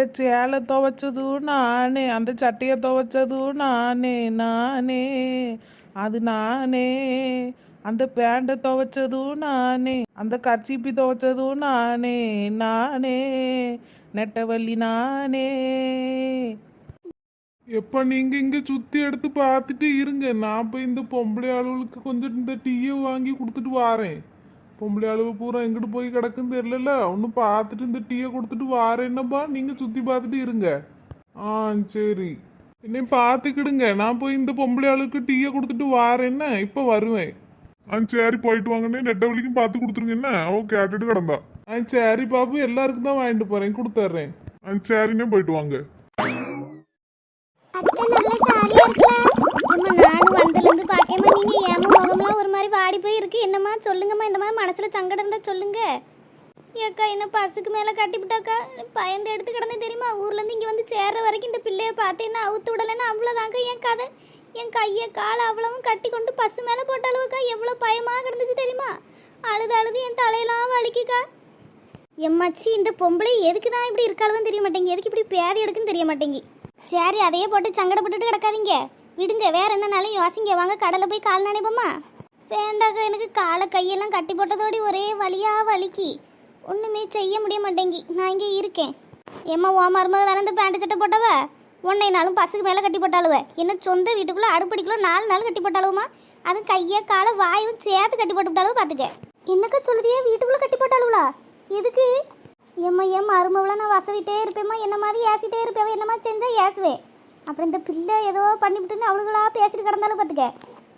அந்த சேலை துவைச்சதும் நானே அந்த சட்டையை துவைச்சதும் நானே நானே அது நானே. அந்த பேண்டை துவைச்சதும் நானே அந்த கர்ச்சீப்பி துவைச்சதும் நானே நானே. நெட்டவள்ளி நானே. எப்ப நீங்க இங்க சுத்தி எடுத்து பார்த்துட்டு இருங்க. நான் போய் இந்த பொம்பளை ஆளுகளுக்கு கொஞ்சம் இந்த டீயை வாங்கி கொடுத்துட்டு வாரேன். பொம்பளை ஆளுக பூரா எங்கிட்டு போய் கிடக்குன்னு தெரியல ஒன்று பார்த்துட்டு இந்த டீயை கொடுத்துட்டு வாரேன்னப்பா நீங்க சுத்தி பார்த்துட்டு இருங்க. ஆ சரி. என்னை பார்த்துக்கிடுங்க. நான் போய் இந்த பொம்பளை ஆளுக்கு டீயை கொடுத்துட்டு வாரேன்னு இப்போ வருவேன். ஆ சரி போயிட்டு வாங்கண்ணே நெட்டவழிக்கும் பார்த்து கொடுத்துருங்க. என்ன? அவ கேட்டுட்டு கிடந்தா. ஆ சரி பாபு. எல்லாருக்கும் தான் வாங்கிட்டு போறேன். கொடுத்துட்றேன். ஆ சரிண்ணே போயிட்டு வாங்க. ஏமா நீங்க ஏமா முகம்லாம் ஒரு மாதிரி வாடி போய் இருக்கு. என்னம்மா சொல்லுங்கம்மா. இந்த மாதிரி மனசுல சங்கடம் இருந்தா சொல்லுங்க. ஏக்கா என்ன பஸ்ஸுக்கு மேலே கட்டிவிட்டாக்கா பயந்து எடுத்து கிடந்தேன் தெரியுமா? ஊர்லேருந்து இங்கே வந்து சேர்ற வரைக்கும் இந்த பிள்ளைய பார்த்து என்ன அவுத்து விடலைன்னா அவ்வளோதாங்க என் கதை. என் கையை காலை அவ்வளவும் கட்டி கொண்டு பஸ் மேலே அளவுக்கா எவ்வளோ பயமாக கிடந்துச்சு தெரியுமா? அழுது அழுது என் தலையெல்லாம் வலிக்குக்கா. எம்மாச்சி இந்த பொம்பளை எதுக்கு தான் இப்படி இருக்காளுன்னு தெரிய மாட்டேங்க எதுக்கு இப்படி பேதி எடுக்குன்னு தெரிய மாட்டேங்கி சரி அதையே போட்டு சங்கடப்பட்டுட்டு கிடக்காதீங்க. விடுங்க வேற என்னனாலும் யோசிங்க. வாங்க கடலை போய் கால் நினைப்போமா வேண்டாக்கா எனக்கு காலை கையெல்லாம் கட்டி போட்டதோடி ஒரே வழியாக வலிக்கு. ஒன்றுமே செய்ய முடிய மாட்டேங்கி. நான் இங்கே இருக்கேன். ஏம்மா ஓ மருமக தானே இந்த பேண்ட் சட்டை போட்டவ? ஒன்றை நாளும் பஸ்ஸுக்கு மேலே கட்டி போட்டாளுவ. என்ன சொந்த வீட்டுக்குள்ளே அடுப்படிக்குள்ள நாலு நாள் கட்டி போட்டாலுமா அது கையை காலை வாயும் சேர்த்து கட்டி போட்டு விட்டாலும் பார்த்துக்க என்னக்கா சொல்லுதியே வீட்டுக்குள்ளே கட்டி போட்டாளுவளா? எதுக்கு? ஏம்மா ஏம்மா அருமவளை நான் வசவிட்டே இருப்பேம்மா. என்ன மாதிரி ஏசிட்டே இருப்பேன். என்ன மாதிரி செஞ்சால் ஏசுவேன் அப்புறம் இந்த பிள்ளை ஏதோ பண்ணிவிட்டுன்னு அவளுகளா பேசிட்டு கிடந்தாலும் பார்த்துக்க.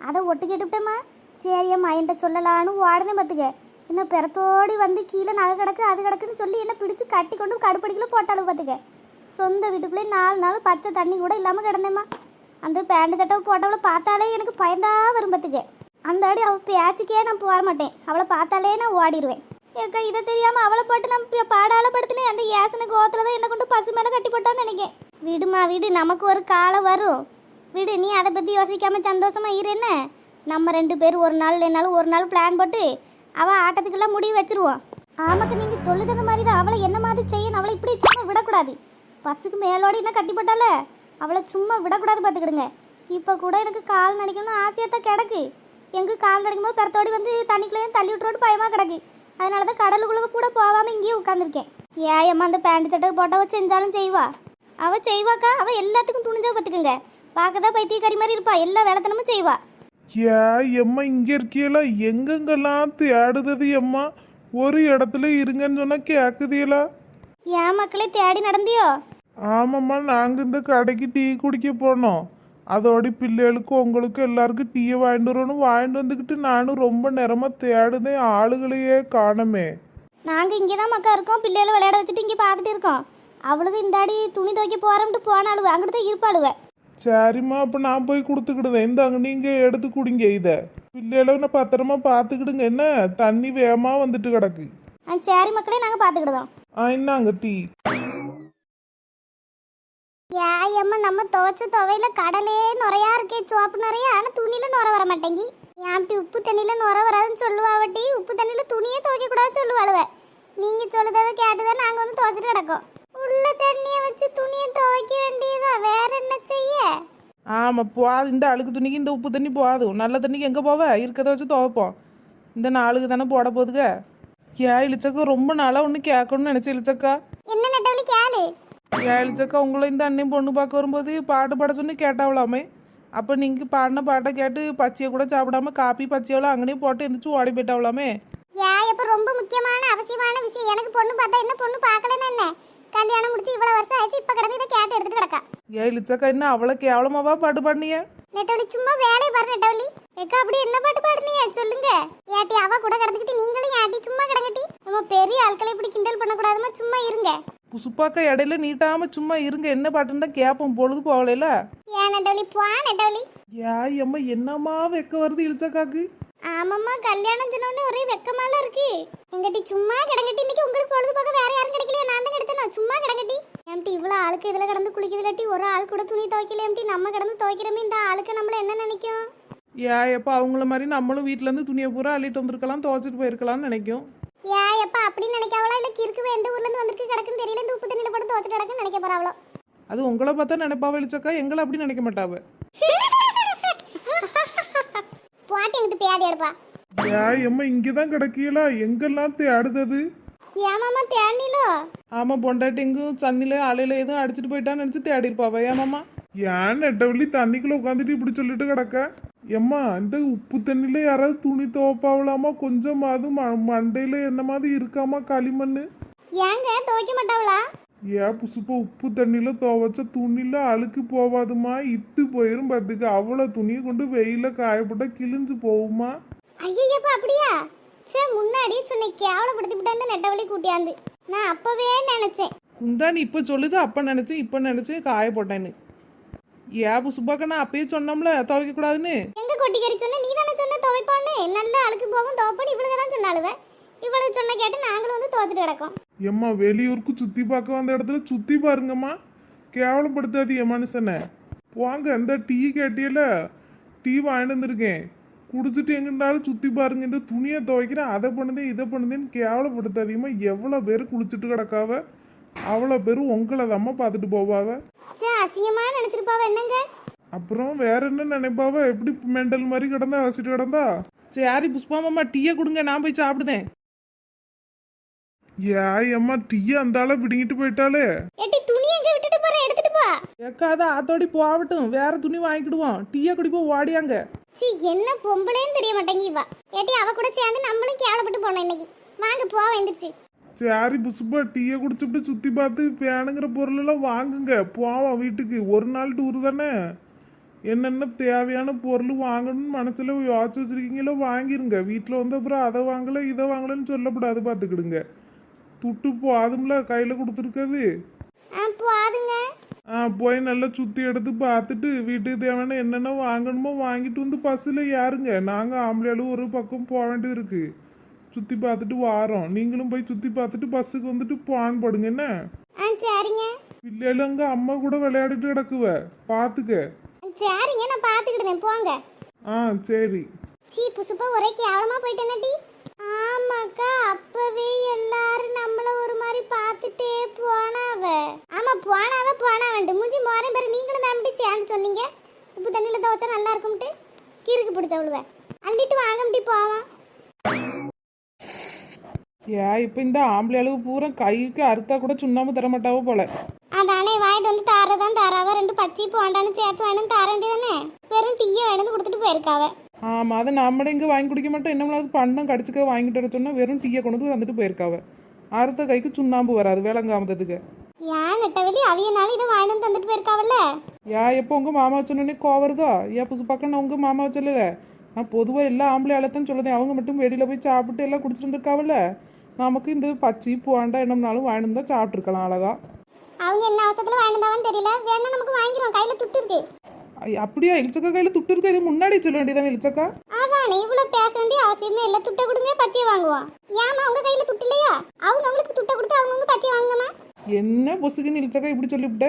அதை ஒட்டு கேட்டுவிட்டேம்மா சரி அம்மா என்கிட்ட சொல்லலான்னு உடனே பார்த்துக்க. என்ன பிறத்தோடி வந்து கீழே நகை கிடக்கு அது கிடக்குன்னு சொல்லி என்ன பிடிச்சி கட்டி கொண்டு கடுப்படிக்குள்ள போட்டாலும் பார்த்துக்க. சொந்த வீட்டுக்குள்ளே நாலு நாள் பச்சை தண்ணி கூட இல்லாமல் கிடந்தேம்மா. அந்த பேண்ட் சட்டை போட்டவளை பார்த்தாலே எனக்கு பயந்தா வரும் பார்த்துக்க. அந்த அடி அவள் பேச்சுக்கே நான் போக மாட்டேன். அவளை பார்த்தாலே நான் ஓடிடுவேன் ஏக்கா இதை தெரியாமல் அவளை போட்டு நான் பாடால படுத்துனே அந்த ஏசன கோவத்துல தான் என்ன கொண்டு பசு மேலே கட்டி போட்டான்னு நினைக்கேன். விடுமா விடு. நமக்கு ஒரு காலம் வரும். விடு நீ அதை பற்றி யோசிக்காமல் சந்தோஷமாக இரு என்ன? நம்ம ரெண்டு பேரும் ஒரு நாள் இல்லைனாலும் ஒரு நாள் பிளான் போட்டு அவள் ஆட்டத்துக்கெல்லாம் முடிவு வச்சுருவோம். ஆமாக்கு நீங்கள் சொல்லுறது மாதிரி தான் அவளை என்ன மாதிரி செய்யணும்? அவளை இப்படி சும்மா விடக்கூடாது. பஸ்ஸுக்கு மேலோடி என்ன கட்டிப்பட்டால? அவளை சும்மா விடக்கூடாது பார்த்துக்கிடுங்க. இப்போ கூட எனக்கு கால் நடிக்கணும்னு ஆசையாக தான் கிடக்கு. எங்கே கால் நடிக்கும்போது பெறத்தோடி வந்து தண்ணிக்குள்ளேயும் தள்ளி விட்டுரோட்டு பயமாக கிடக்கு. அதனால தான் கடலுக்குள்ளே கூட போகாமல் இங்கேயே உட்காந்துருக்கேன் ஏயம்மா அந்த பேண்ட் சட்டை போட்டவ செஞ்சாலும் செய்வா. அவ செய்வாக்கா அவ எல்லாத்துக்கும் துணிஞ்சா பார்த்துக்குங்க பார்க்க தான் பைத்தியக்காரி மாதிரி இருப்பா எல்லா வேலைத்தனமும் செய்வா. ஏ எம்மா இங்க இருக்கீங்களா எங்கெங்கெல்லாம் தேடுதது எம்மா? ஒரு இடத்துல இருங்கன்னு சொன்னா கேக்குதீங்களா ஏன் மக்களே தேடி நடந்தியோ? ஆமாம்மா நாங்க இந்த கடைக்கு டீ குடிக்க போனோம். அதோட பிள்ளைகளுக்கும் உங்களுக்கும் எல்லாருக்கும் டீயை வாங்கிட்டு வரணும் வாங்கிட்டு வந்துக்கிட்டு நானும் ரொம்ப நேரமா தேடுதேன் ஆளுகளையே காணமே. நாங்கள் இங்கே தான் மக்கா இருக்கோம் பிள்ளைகளை விளையாட வச்சுட்டு இங்கே பார்த்துட்டு இருக்கோம். அவளுக்கு இந்த அடி துணி துவைக்க போகிறோம்ட்டு போனாளுவ. அங்கிட்டு தான் இருப்பாளுவ. சரிம்மா அப்ப நான் போய் கொடுத்துக்கிடுதேன் இந்தாங்க நீங்க எடுத்து குடிங்க இத. பிள்ளைகளை பத்திரமா பார்த்துக்கிடுங்க என்ன? தண்ணி வேகமா வந்துட்டு கிடக்கு. ஆ சரி மக்களே நாங்கள் பார்த்துக்கிடுதோம் ஆ இன்னாங்க டீ. ஏயம்மா நம்ம துவைச்ச துவையில கடலே நுறையா இருக்கே. சோப்பு நிறைய ஆனா துணியில நுர வர மாட்டேங்கி. ஏன்ட்டி உப்பு தண்ணியில நுர வராதுன்னு சொல்லுவாவட்டி உப்பு தண்ணியில துணியே துவைக்க கூடாதுன்னு சொல்லுவாளுவ. நீங்க சொல்லுறத கேட்டுதான் நாங்க வந்து துவைச்சிட்டு கிடக்கோம். உள்ள தண்ணிய வச்சு துணியை துவைக்க வேண்டியதா? வேற என்ன செய்ய? ஆமாம் போகாது. இந்த அழுக்கு துணிக்கு இந்த உப்பு தண்ணி போகாது. நல்ல தண்ணிக்கு எங்கே போவ? இருக்கிறத வச்சு துவைப்போம். இந்த நாளுக்கு தானே போட போகுதுங்க ஏன் இழிச்சக்கா ரொம்ப நாளாக ஒன்று கேட்கணும்னு நினச்சேன் இழிச்சக்கா என்ன நெட்டவழி? கேளு. ஏன் இழிச்சக்கா உங்களை இந்த அண்ணன் பொண்ணு பார்க்க வரும்போது பாட்டு பாட சொல்லி கேட்டாவலாமே அப்போ நீங்கள் பாடின பாட்டை கேட்டு பச்சையை கூட சாப்பிடாம காப்பி பச்சையெல்லாம் அங்கனே போட்டு எந்திரிச்சு ஓடி போயிட்டாவலாமே ஏன் இப்ப ரொம்ப முக்கியமான அவசியமான விஷயம். எனக்கு பொண்ணு பார்த்தா என்ன பொண்ணு பார்க்கலன்னு என்ன? கல்யாணம் முடிச்சு இவ்வளவு வருஷம் ஆயிடுச்சு இப்ப கிடந்து இதை கேட்டு எடுத்துட்டு கிடக்கா. ஏன் இழிச்சக்கா என்ன அவ்வளோ கேவலமாவா பாட்டு பாடினிய? நெட்டவழி சும்மா வேலையை பாரு நெட்டவழி. ஏக்கா அப்படி என்ன பாட்டு பாடுனீங்க சொல்லுங்க. ஏட்டி அவ கூட கிடந்துக்கிட்டு நீங்களும் ஏட்டி சும்மா கிடங்கட்டி. நம்ம பெரிய ஆட்களை இப்படி கிண்டல் பண்ணக்கூடாதுமா? சும்மா இருங்க. புசுப்பாக்கா இடையில நீட்டாம சும்மா இருங்க. என்ன பாட்டுன்னு தான் கேட்போம் பொழுது போகலைல ஏன் நெட்டவழி போ நெட்டவழி. ஏன் எம்மா என்னம்மா வெக்க வருது இழிச்சக்காக்கு ஆமாம்மா கல்யாணம் சொன்னோடனே ஒரே வெக்கமால இருக்கு. எங்கட்டி சும்மா கிடங்கட்டி இன்னைக்கு உங்களுக்கு பொழுது பார்க்க வேற யாரும் கிடைக்கலையா? நான் தான் கிடைச்சேன்? சும்மா கிடங்கட்டி. ஏம்டி இவ்வளோ ஆளுக்கு இதில் கடந்து குளிக்குதுலட்டி ஒரு ஆள் கூட துணி துவைக்கலையாம்டி நம்ம கடந்து துவைக்கிறோமே இந்த ஆளுக்கு நம்மள என்ன நினைக்கும்? ஏன் எப்போ அவங்கள மாதிரி நம்மளும் வீட்டிலேருந்து துணியை பூரா அள்ளிட்டு வந்திருக்கலாம் துவைச்சிட்டு போயிருக்கலாம்னு நினைக்கும். ஏன் எப்பா அப்படின்னு நினைக்காவளா? இல்லை கிறுக்கு எந்த ஊர்ல இருந்து வந்திருக்கு கிடக்குன்னு தெரியல இந்த உப்பு தண்ணியில போட்டு துவச்சிட்டு கிடக்குன்னு நினைக்க போறாவளோ? அது உங்களை பார்த்தா நினைப்பாவ இழிச்சக்கா எங்களை அப்படி நினைக்க மாட்டாவ. பாட்டி எங்கிட்ட பேதி எடுப்பா. ஏன் எம்மா இங்கதான் கிடக்கீங்களா எங்கெல்லாம் தேடுதது? ஏமாமா தேடினீலோ? ஆமா பொண்டாட்டி எங்கும் தண்ணில அலையில எதுவும் அடிச்சிட்டு போயிட்டான்னு நினைச்சு தேடி இருப்பாவ ஏமாமா ஏன் நெட்டவள்ளி தண்ணிக்குள்ள உட்காந்துட்டு இப்படி சொல்லிட்டு கிடக்க? எம்மா இந்த உப்பு தண்ணியில யாராவது துணி துவைப்பாவலாமா கொஞ்சமாவது ம- மண்டையில என்ன மாதிரி இருக்காமா களிமண்ணு? ஏங்க துவைக்க மாட்டாவளா? ஏன் புசுப்பா உப்பு தண்ணியில துவைச்ச துணியில அழுக்கு போவாதுமா? இத்து போயிரும் பார்த்துக்க அவ்வளோ துணியை கொண்டு வெயில காயப்பட்டா கிழிஞ்சு போகுமா? ஐயப்பா அப்படியா? சே முன்னாடியே சொன்னேன் கேவலப்படுத்தி விட்டு நெட்டவழி கூட்டியாந்து. நான் அப்பவே நினைச்சேன். குந்தாணி இப்ப சொல்லுது அப்ப நினைச்சேன் இப்ப நினைச்சேன் காய போட்டேன்னு. ஏன் புசுப்பாக்க நான் அப்பயே சொன்னோம்ல துவைக்க கூடாதுன்னு? எங்க கொட்டிக்கறி சொன்ன? நீ தானே சொன்ன துவைப்பான்னு? நல்ல அழுக்கு போகும் துவைப்பான்னு இவ்வளவு தான் சொன்னாலுவ இவ்வளவு சொன்ன கேட்டு நாங்களும் வந்து துவைச்சிட்டு கிடக்கோம். எம்மா வெளியூருக்கு சுத்தி பார்க்க வந்த இடத்துல சுத்தி பாருங்கம்மா. கேவலப்படுத்தாது என் மனுஷனை. போங்க இந்த டீ கேட்டியல டீ வாங்கிட்டு வந்திருக்கேன். குடிச்சிட்டு எங்கிட்டாலும் சுத்தி பாருங்க. இந்த துணியை துவைக்கிறேன் அதை பண்ணுதேன் இதை பண்ணுதேன்னு கேவலப்படுத்தாதீங்கம்மா. எவ்வளோ பேர் குளிச்சுட்டு கிடக்காவ? அவ்வளோ பேர் உங்களை தாம்மா பார்த்துட்டு போவாவ? சே அசிங்கமா நினைச்சிருப்பாவ என்னங்க? அப்புறம் வேற என்ன நினைப்பாவ? எப்படி மெண்டல் மாதிரி கிடந்தா அழைச்சிட்டு கிடந்தா? சரி புஷ்பா மாமா டீயை கொடுங்க நான் போய் சாப்பிடுதேன். ஏன் எம்மா டீயை அந்த ஆளை பிடிங்கிட்டு போயிட்டாலே எட்டி துணி எங்க விட்டுட்டு போற? எடுத்துட்டு போ. ஏக்கா அதை ஆத்தோடி போகட்டும் வேற துணி வாங்கிக்கிடுவோம். டீயை குடிப்போம் ஓடியாங்க சீ என்ன பொம்பளைன்னு தெரிய மாட்டேங்கி இவா. ஏட்டி அவ கூட சேர்ந்து நம்மளும் கேவலப்பட்டு போனோம் இன்னைக்கு. வாங்க போ வந்துருச்சு. சரி புசுப்பா டீயை குடிச்சுட்டு சுத்தி பார்த்து வேணுங்கிற பொருள் எல்லாம் வாங்குங்க. போவோம் வீட்டுக்கு. ஒரு நாள் டூர் தானே. என்னென்ன தேவையான பொருள் வாங்கணும்னு மனசுல யோசிச்சு வச்சிருக்கீங்களோ வாங்கிருங்க. வீட்டில் வந்து அப்புறம் அதை வாங்கல இதை வாங்கலன்னு சொல்லக்கூடாது பார்த்துக்கிடுங்க. துட்டு போதும்ல கையில் கொடுத்துருக்காது. ஆ போதுங்க ஆ போய் நல்லா சுற்றி எடுத்து பார்த்துட்டு வீட்டுக்கு தேவையான என்னென்ன வாங்கணுமோ வாங்கிட்டு வந்து பஸ்ஸில் ஏறுங்க. நாங்கள் ஆம்பளையாலும் ஒரு பக்கம் போக வேண்டியது இருக்கு. சுற்றி பார்த்துட்டு வாரோம். நீங்களும் போய் சுற்றி பார்த்துட்டு பஸ்ஸுக்கு வந்துட்டு பான் போடுங்க என்ன? சரிங்க. பிள்ளைகளும் அங்கே அம்மா கூட விளையாடிட்டு கிடக்குவ. பார்த்துக்க. சரிங்க. நான் பாத்துக்கிடுதேன் போங்க. ஆ சரி. சீ புசுப்பா ஒரே கேவலமா போயிட்டேனடி. ஆமாக்கா அப்பவே எல்லாரும் நம்மள ஒரு மாதிரி பார்த்துட்டே போனாவ. ஆமா போனாவ போனாவன்ட்டு. மூஞ்சி மோரே பேர் நீங்களும் தான் அப்படி சேர்ந்து சொன்னீங்க. உப்பு தண்ணியில துவச்சா நல்லா இருக்கும்ட்டு. கிறுக்கு பிடிச்சவளுவ அள்ளிட்டு வாங்க முடி போவான் ஏ இப்போ இந்த ஆம்பளை அளவு பூரா கைக்கு அறுத்தா கூட சுண்ணாம்பு தர மாட்டாவோ போல. அதானே வாங்கிட்டு வந்து தாரதான் தாராவ. ரெண்டு பச்சை போண்டான்னு சேர்த்து வேணும் தாரண்டி தானே வெறும் டீயை வேணும் கொடுத்துட்டு போயிருக்காவ. ஆமாம் அதை நம்மளே இங்கே வாங்கி குடிக்க மாட்டோம். என்னமனாவது பண்டம் கடிச்சுக்க வாங்கிட்டு வர சொன்னா வெறும் டீயை கொண்டு வந்து வந்துட்டு போயிருக்காவ. அறுத்த கைக்கு சுண்ணாம்பு வராது வேளங்காமத்ததுக்கு ஏன் நெட்டவெளி அவியனாலும் இதை வாங்கிட்டு தந்துட்டு போயிருக்காவல்ல? யா எப்போ உங்கள் மாமா சொன்னோடனே கோவம் வருதோ ஏன் புதுசு பக்கம் உங்கள் மாமாவை சொல்லலை நான் பொதுவாக எல்லா ஆம்பளை அழைத்தான் சொல்லுதேன். அவங்க மட்டும் வெளியில் போய் சாப்பிட்டு எல்லாம் குடிச்சிட்டு இருந்திருக்காவல்ல நமக்கு இந்த பச்சி பூவாண்டா என்னம்னாலும் வாங்கிட்டு வந்தால் சாப்பிட்ருக்கலாம் அழகா. அவங்க என்ன அவசரத்துல வாங்கினதாவன்னு தெரியல. வேணா நமக்கு வாங்கிக்கிறோம் கையில துட்டு இருக்கு. அப்படியா? இளிச்சக்கா கையில் துட்டு இருக்கு? இது முன்னாடி சொல்ல வேண்டியதானே இளிச்சக்கா? அதானே இவ்வளவு பேச வேண்டிய அவசியமே இல்ல. துட்டை கொடுங்க பச்சையை வாங்குவோம் ஏமா உங்க கையில துட்டு இல்லையா? அவங்க அவங்களுக்கு துட்டை கொடுத்து அவங்க பச்சையை வாங்கம்மா என்ன பொசுக்குன்னு இளிச்சக்கா இப்படி சொல்லிவிட்ட?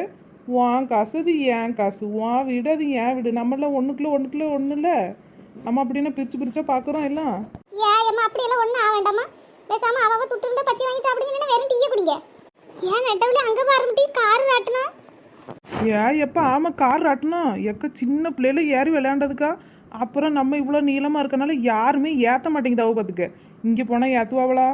உன் காசு அது ஏன் காசு. உன் வீடு அது ஏன் வீடு. நம்மளாம் ஒன்றுக்குள்ள ஒன்றுக்குள்ள ஒன்றும் இல்லை நம்ம அப்படின்னா பிரித்து பிரிச்சா பார்க்குறோம் எல்லாம்? ஏ அம்மா அப்படி எல்லாம் ஒண்ணும் ஆக வேண்டாமா பேசாம அவ துட்டு இருந்தா பச்சை வாங்கி சாப்பிடுங்க வெறும் டீயை குடிங்க. ஏன் நெட்டவழி அங்க பாருங்க கார் காட்டணும் ஏன் எப்போ ஆமாம் கார் ஆட்டணும் எக்க சின்ன பிள்ளையில ஏறி விளையாண்டதுக்கா? அப்புறம் நம்ம இவ்வளோ நீளமாக இருக்கனால யாருமே ஏற்ற மாட்டேங்குது அவ பார்த்துக்க இங்கே போனால் ஏற்றுவாவளா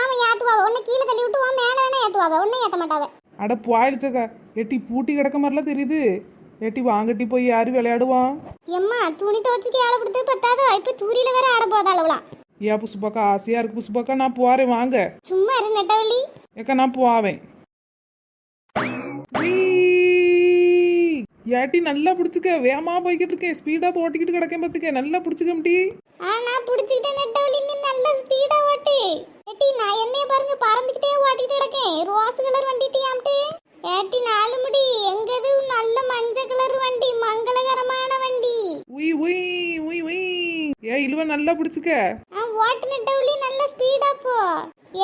ஆமா ஏத்துவாவ. உன்னை கீழே தள்ளி விட்டு மேல வேணா ஏத்துவாவ. உன்னை ஏத்த மாட்டாவ. அட போயிடுச்சக்கா. எட்டி பூட்டி கிடக்க மாதிரிலாம் தெரியுது. எட்டி வாங்கட்டி போய் யாரு விளையாடுவான். எம்மா துணி துவச்சுக்கு ஆள கொடுத்து பத்தாதோ? இப்ப தூரியில வேற ஆட போதாளவலாம் ஏன் புசுப்பாக்கா ஆசையாக இருக்கு புசுப்பாக்கா நான் போகிறேன் வாங்க. சும்மா இரு நெட்டவள்ளி. ஏக்கா நான் போவேன். ஏட்டி நல்லா பிடிச்சிக்க. வேகமா போய்கிட்டு இருக்கேன் ஸ்பீடாக ஓட்டிக்கிட்டு கிடக்கேன் பார்த்துக்க. நல்லா பிடிச்சிக்க முடி ஆ நான் நெட்டவள்ளி. நீ நல்ல ஸ்பீடா ஓட்டு. ஏட்டி நான் என்னைய பாருங்க பறந்துக்கிட்டே ஓட்டிட்டு கிடக்கேன். ரோஸ் கலர் வண்டிட்டியாம்ட்டு ஏட்டி நாலு முடி. எங்கது நல்ல மஞ்சள் கலர் வண்டி மங்களகரமான வண்டி. உய் உய் உய் உய். ஏ இழுவ நல்லா பிடிச்சிக்க. ஆ ஓட்டு நெட்டவள்ளி நல்ல ஸ்பீடா போ.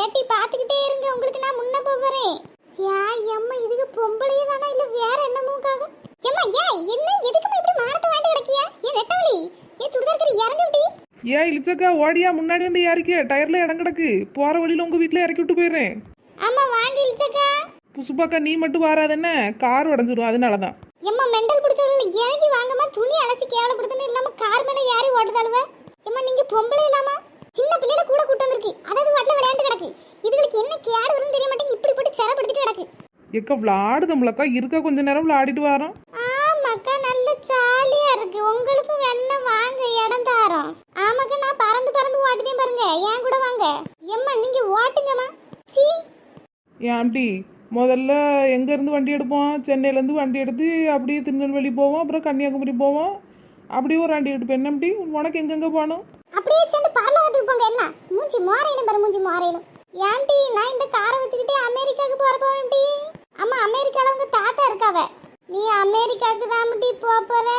ஏட்டி பாத்துக்கிட்டே இருங்க. உங்களுக்கு நான் முன்ன போறேன். யா எம்மா இதுக்கு பொம்பளையே தானா? இல்ல வேற என்னமோக்காக? எம்மா ஏன் என்ன? எதுக்குமா இப்படி மானத்தை வாண்டி கிடக்கியா? ஏன் நெட்டவள்ளி ஏன் சுடிதார் இறங்கி விட்டி ஏன் இழிச்சக்கா ஓடியா முன்னாடி வந்து ஏறிக்க. டயர்ல இடம் கிடக்கு. போற வழியில உங்க வீட்டுல இறக்கி விட்டு போயிடுறேன். ஆமா வாங்க இழுச்சக்கா. புசுப்பாக்கா நீ மட்டும் வராதென்ன கார் உடஞ்சிரும். அதனால தான் எம்மா மெண்டல் பிடிச்சவள இறங்கி வாங்கம்மா துணி அலசி கேவலப்படுத்துன்னு இல்லாம கார் மேல யாரி ஓட்டுதாளுவ? எம்மா நீங்க பொம்பளை இல்லாமா சின்ன பிள்ளைல கூட கூட்டு வந்திருக்கு. அதாவது வாட்டில விளையாண்டு கிடக்கு. இதுகளுக்கு என்ன கேடு வருதுன்னு தெரிய மாட்டேங்க இப்படி போட்டு சிரப்படுத்திட்டு கிடக்கு. எக்க விளாடுதம்லக்கா இருக்க கொஞ்ச நேரம் விளையாடிட்டு வரோம். ஆமாக்கா நல்ல ஜாலியா இருக்கு. உங்களுக்கும் வேணா வாங்க இடம் தாரோம். ஆமாக்கா நான் பறந்து பறந்து ஓட்டுதே பாருங்க. ஏன் கூட வாங்க. எம்மா நீங்க ஓட்டுங்கம்மா. சீ. ஏன்டி முதல்ல எங்கேருந்து வண்டி எடுப்போம்? சென்னையிலேருந்து வண்டி எடுத்து அப்படியே திருநெல்வேலி போவோம் அப்புறம் கன்னியாகுமரி போவோம். அப்படியே ஒரு வண்டி எடுப்பேன். என்ன அப்படி? உனக்கு எங்கெங்கே போகணும்? அப்படியே சேர்ந்து பார்லவத்துக்கு போங்க எல்லாம். மூஞ்சி மாறையிலும் பாரு மூஞ்சி மாறையிலும் ஏன்டி நான் இந்த காரை வச்சுக்கிட்டு அமெரிக்காவுக்கு போற போறேன்டி. அம்மா அமெரிக்கால உங்க தாத்தா இருக்காவ. நீ அமெரிக்காவுக்கு தான் போக போற.